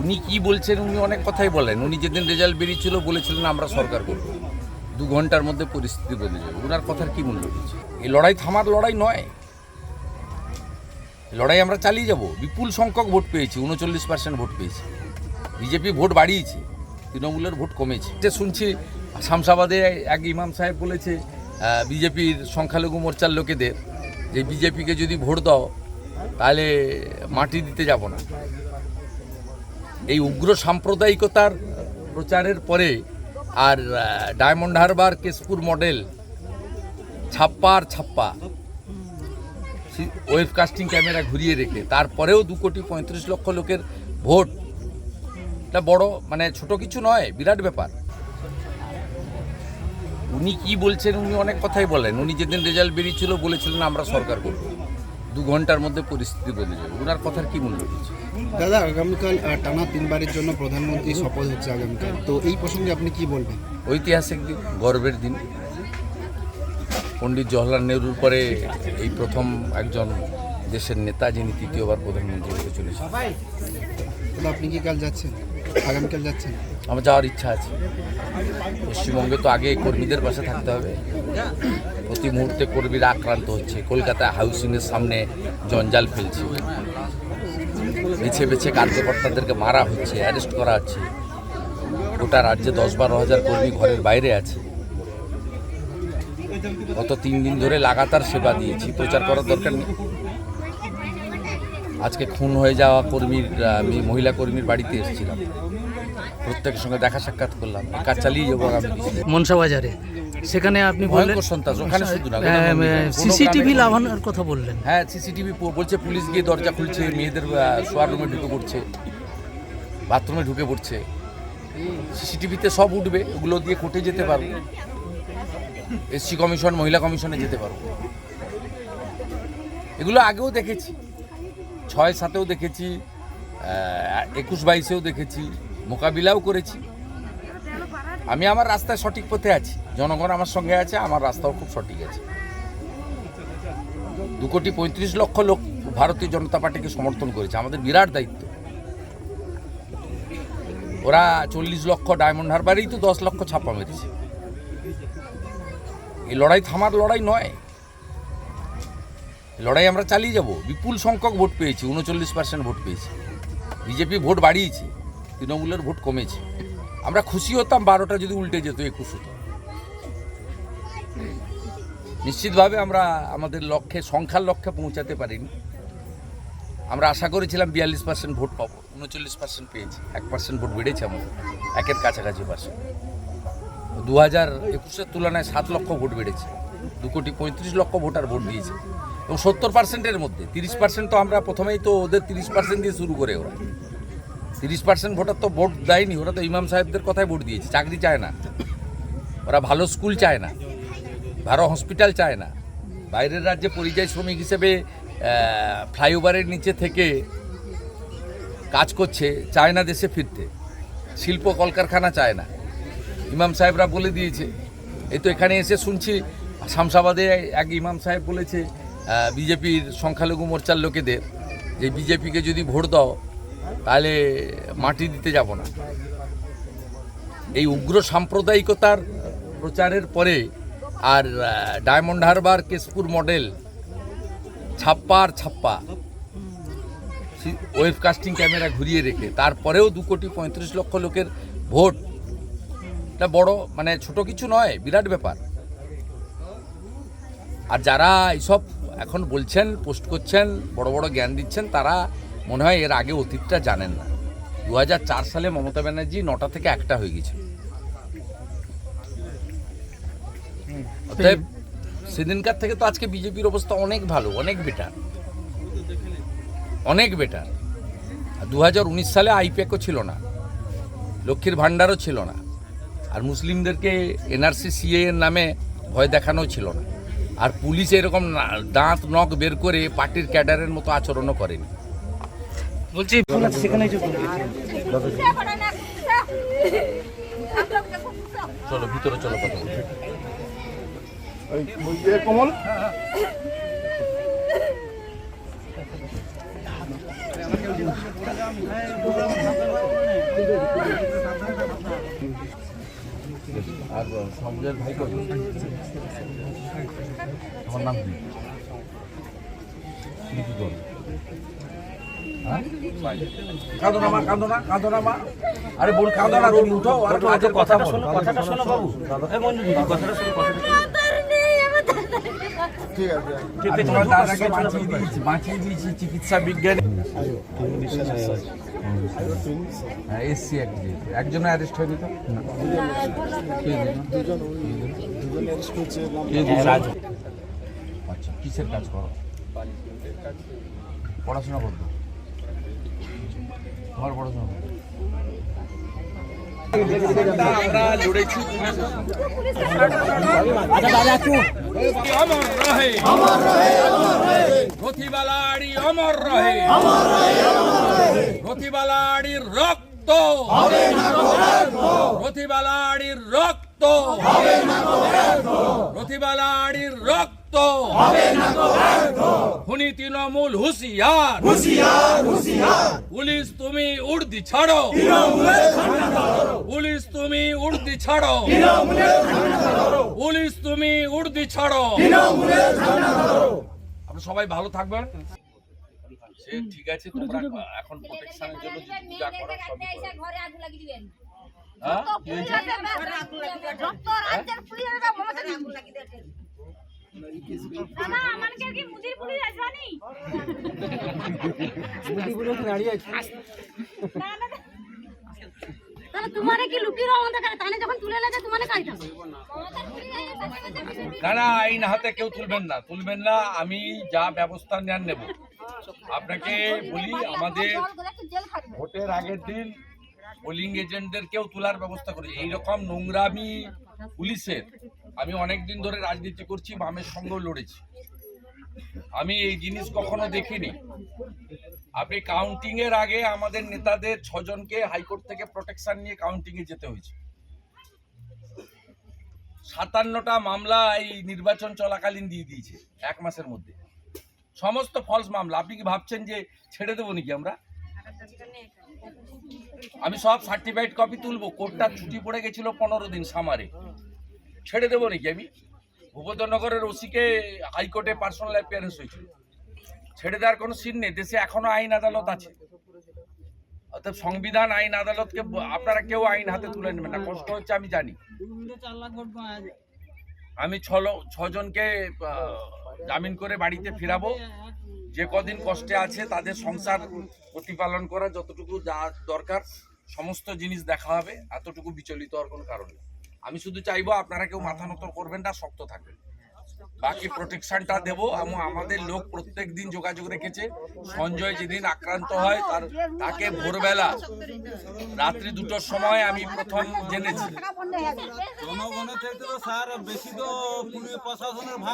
উনি কি বলছেন উনি অনেক কথাই বলেন। উনি যেদিন রেজাল্ট বেরিয়েছিল বলেছিলেন, আমরা সরকার করব। দু ঘণ্টার মধ্যে পরিস্থিতি বদলে যাবে। ওনার কথার কি মূল্য রয়েছে? এই লড়াই থামার লড়াই নয়। লড়াই আমরা চালিয়ে যাব। বিপুল সংখ্যক ভোট পেয়েছি, উনচল্লিশ পার্সেন্ট ভোট পেয়েছি। বিজেপি ভোট বাড়িয়েছে, তৃণমূলের ভোট কমেছে। যে শুনছি শামসাবাদে এক ইমাম সাহেব বলেছে বিজেপির সংখ্যালঘু মোর্চার লোকেদের যে বিজেপিকে যদি ভোট দাও, তাহলে মাটি দিতে যাব না। এই উগ্র সাম্প্রদায়িকতার প্রচারের পরে আর ডায়মন্ড হারবার কেশপুর মডেল ছাপ্পা আর ছাপ্পা ওয়েব কাস্টিং ক্যামেরা ঘুরিয়ে রেখে, তারপরেও দু কোটি পঁয়ত্রিশ লক্ষ লোকের ভোট, এটা বড় মানে ছোট কিছু নয়, বিরাট ব্যাপার। উনি কি বলছেন, উনি অনেক কথাই বলেন। উনি যেদিন রেজাল্ট বেরিয়েছিল, বলেছিলেন আমরা সরকার করব। দু ঘণ্টার মধ্যে পরিস্থিতি বদলে যাবে। ওনার কথার কি মূল্য রয়েছে? দাদা আগামীকাল টানা তিনবারের জন্য প্রধানমন্ত্রী শপথ হচ্ছে আগামীকাল। তো এই প্রসঙ্গে আপনি কি বলবেন? ঐতিহাসিক দিন গর্বের দিন। পণ্ডিত জওয়াহরলাল নেহরুর পরে এই প্রথম একজন দেশের নেতা যিনি তৃতীয়বার প্রধানমন্ত্রী হতে চলেছে দাদা আপনি কি কাল যাচ্ছেন? আগামীকাল যাচ্ছেন? আমার যাওয়ার ইচ্ছা আছে। পশ্চিমবঙ্গে তো আগে কর্মীদের পাশে থাকতে হবে। প্রতি মুহূর্তে কর্মীরা আক্রান্ত হচ্ছে। কলকাতায় হাউসিংয়ের সামনে জঞ্জাল ফেলছে। বেছে বেছে কার্যকর্তাদেরকে মারা হচ্ছে অ্যারেস্ট করা হচ্ছে। গোটা রাজ্যে দশ বারো হাজার কর্মী ঘরের বাইরে আছে। গত তিন দিন ধরে লাগাতার সেবা দিয়েছি, প্রচার করার দরকার নেই। আজকে খুন হয়ে যাওয়া কর্মীর আমি মহিলা কর্মীর বাড়িতে এসেছিলাম। প্রত্যেকের সঙ্গে দেখা সাক্ষাৎ করলাম। কাজ চালিয়ে যাব আগামী মনসা বাজারে। সেখানে আপনি বললেন সন্ত্রাস ওখানে শুধু না হ্যাঁ। কোনো সিসিটিভি লাগানোর কথা বললেন। হ্যাঁ সিসিটিভি বলছে পুলিশ গিয়ে দরজা খুলছে মেয়েদের শোয়ার রুমে ঢুকে পড়ছে বাথরুমে ঢুকে পড়ছে। সিসিটিভিতে সব উঠবে ওগুলো দিয়ে কোর্টে যেতে পারব। এসসি কমিশন মহিলা কমিশনে যেতে পারব। এগুলো আগেও দেখেছি। ছয় সাতেও দেখেছি একুশ বাইশেও দেখেছি মোকাবিলাও করেছি। আমি আমার রাস্তায় সঠিক পথে আছি। জনগণ আমার সঙ্গে আছে, আমার রাস্তাও খুব সঠিক আছে। দু কোটি পঁয়ত্রিশ লক্ষ লোক ভারতীয় জনতা পার্টিকে সমর্থন করেছে, আমাদের বিরাট দায়িত্ব। ওরা চল্লিশ লক্ষ ডায়মন্ড হারবারেই তো দশ লক্ষ ছাপা মেরেছে। এই লড়াই থামার লড়াই নয়। লড়াই আমরা চালিয়ে যাব। বিপুল সংখ্যক ভোট পেয়েছি, উনচল্লিশ পার্সেন্ট ভোট পেয়েছি। বিজেপি ভোট বাড়িয়েছে, তৃণমূলের ভোট কমেছে। আমরা খুশি হতাম বারোটা যদি উল্টে যেত, একুশ হতো। নিশ্চিতভাবে আমরা আমাদের লক্ষ্যে, সংখ্যার লক্ষ্যে পৌঁছাতে পারিনি। আমরা আশা করেছিলাম বিয়াল্লিশ পার্সেন্ট ভোট পাবো, উনচল্লিশ পার্সেন্ট পেয়েছি, এক পার্সেন্ট ভোট বেড়েছে আমাদের, একের কাছাকাছি পার্সেন্ট দু হাজার একুশের তুলনায় সাত লক্ষ ভোট বেড়েছে, দু কোটি পঁয়ত্রিশ লক্ষ ভোটার ভোট দিয়েছে। এবং সত্তর পার্সেন্টের মধ্যে, তিরিশ পার্সেন্ট তো আমরা প্রথমেই তো ওদের তিরিশ পার্সেন্ট দিয়ে শুরু করে ওরা। তিরিশ পার্সেন্ট ভোটার তো ভোট দেয়নি, ওরা তো ইমাম সাহেবদের কথাই ভোট দিয়েছে, চাকরি চায় না। ওরা ভালো স্কুল চায় না, ভালো হসপিটাল চায় না। বাইরের রাজ্যে পরিযায়ী শ্রমিক হিসেবে ফ্লাইওভারের নিচে থেকে কাজ করছে, চায় না দেশে ফিরতে। শিল্প কলকারখানা চায় না। ইমাম সাহেবরা বলে দিয়েছে, এই তো এখানে এসে শুনছি শামসাবাদে এক ইমাম সাহেব বলেছে বিজেপির সংখ্যালঘু মোর্চার লোকেদের, যে বিজেপিকে যদি ভোট দাও তাহলে মাটি দিতে যাব না। এই উগ্র সাম্প্রদায়িকতার প্রচারের পরে আর ডায়মন্ড হারবার কেশপুর মডেল ছাপ্পা আর ছাপ্পা ওয়েব কাস্টিং ক্যামেরা ঘুরিয়ে রেখে তারপরেও দু কোটি পঁয়ত্রিশ লক্ষ লোকের ভোট। এটা বড় মানে ছোট কিছু নয়, বিরাট ব্যাপার। আর যারা এইসব এখন বলছেন, পোস্ট করছেন, বড় বড় জ্ঞান দিচ্ছেন, তারা মনে হয় এর আগে অতীতটা জানেন না। দু হাজার চার সালে মমতা ব্যানার্জি নটা থেকে একটা হয়ে গেছে সেদিনকার থেকে তো আজকে বিজেপির অবস্থা অনেক ভালো, অনেক বেটার অনেক বেটার দু হাজার উনিশ সালে আইপ্যাকও ছিল না, লক্ষ্মীর ভাণ্ডারও ছিল না। আর মুসলিমদেরকে এনআরসি, সিএ এর নামে ভয় দেখানো ছিল না। আর পুলিশ এরকম দাঁত, নখ বের করে পার্টির ক্যাডারের মতো আচরণও করেনি। বলছি সেখানে চলো ভিতরে চলো কথা বলি। কমল। আর সমাজের ভাই কত তোমার নাম কি? কাঁদো না মা কাঁদো না কাঁদো না মা আরে বোন কাঁদো না তুমি উঠো আর কথা বলো। কথাটা শোনো বাবু। এই মঞ্জু দিদি কথাটা শোনো। কথাটা আর তোমার দাদাকে বাঁচিয়ে দিয়েছি বাঁচিয়ে দিয়েছি চিকিৎসা বিজ্ঞানী। হ্যাঁ একজন অ্যারেস্ট হয়নি তো? আচ্ছা কিসের কাজ করো? পড়াশোনা করতো তোমার পড়াশোনা? আমরা লড়েছি অমর রহে রথিবালাড়ি অমর রহে রথিবালাড়ির রক্ত রথিবালাড়ির রক্ত রথিবালাড়ির রক্ত খুনি তৃণমূল হুঁশিয়ার। পুলিশ তুমি উর্দি ছাড়ো। পুলিশ তুমি উর্দি ছাড়ো। পুলিশ তুমি উর্দি ছাড়ো। আপনারা সবাই ভালো থাকবেন। সে ঠিক আছে তোমরা এখন প্রোটেকশনের জন্য যদি যা করার সবই করো। ঘরে আগুন লাগিয়ে দিবেন হ্যাঁ? কি যত রাজ্যের পুলিশেরা মমতা আগুন লাগিয়ে দিয়েছেন দাদা আমাকে কি মুদির পুলিশ আসবানি তাহলে তোমারে কি লুকিয়ে আমাদের কাছে তাহলে যখন তুলে লাগে তোমারে কাইটা না না আইন হাতে কেউ তুলবেন না। তুলবেন না আমি যা ব্যবস্থা নেন নেব। আপনাকে বলি আমাদের ভোটের আগের দিন পোলিং এজেন্টদের কেউ তোলার ব্যবস্থা করি এইরকম নোংরামি পুলিশের। আমি অনেক দিন ধরে রাজনীতি করছি, বামের সঙ্গেও লড়েছি। আমি এই জিনিস কখনো দেখিনি। আপনি কাউন্টিং এর আগে আমাদের নেতাদের ছজনকে হাইকোর্ট থেকে প্রোটেকশন নিয়ে কাউন্টিং এ যেতে হয়েছে। সাতান্নটা মামলা এই নির্বাচন চলাকালীন দিয়ে দিয়েছে, এক মাসের মধ্যে। সমস্ত ফলস মামলা। আপনি কি ভাবছেন যে ছেড়ে দেবো নাকি আমরা? আমি সব সার্টিফাইড কপি তুলবো। কোর্টটা ছুটি পড়ে গেছিল পনেরো দিন সামারে। ছেড়ে দেবো নাকি আমি? ভূপতনগরের ওসিকে হাইকোর্টে পার্সোনাল অ্যাপিয়ারেন্স হয়েছিল। ছেড়ে দেওয়ার কোনো সিন নেই, দেশে এখনও আইন আদালত আছে। অর্থাৎ সংবিধান আইন আদালতকে আপনারা কেউ আইন হাতে তুলে নেবেন না, কষ্ট হচ্ছে আমি জানি। আমি ছজনকে জামিন করে বাড়িতে ফিরাবো। যে কদিন কষ্টে আছে, তাদের সংসার প্রতিপালন করা যতটুকু যা দরকার, সমস্ত জিনিস দেখা হবে, এতটুকু বিচলিত হওয়ার কোনো কারণ নেই। আমি শুধু চাইব আপনারা কেউ মাথা নত করবেন না, শক্ত থাকবেন। বাকি প্রোটেকশনটা দেবো। এবং আমাদের লোক প্রত্যেক দিন যোগাযোগ রেখেছে। সঞ্জয় যেদিন আক্রান্ত হয়, তার তাকে ভোরবেলা, রাত্রি দুটোর সময় আমি প্রথম জেনেছি। জনগণের স্যার বেশি তো প্রশাসনের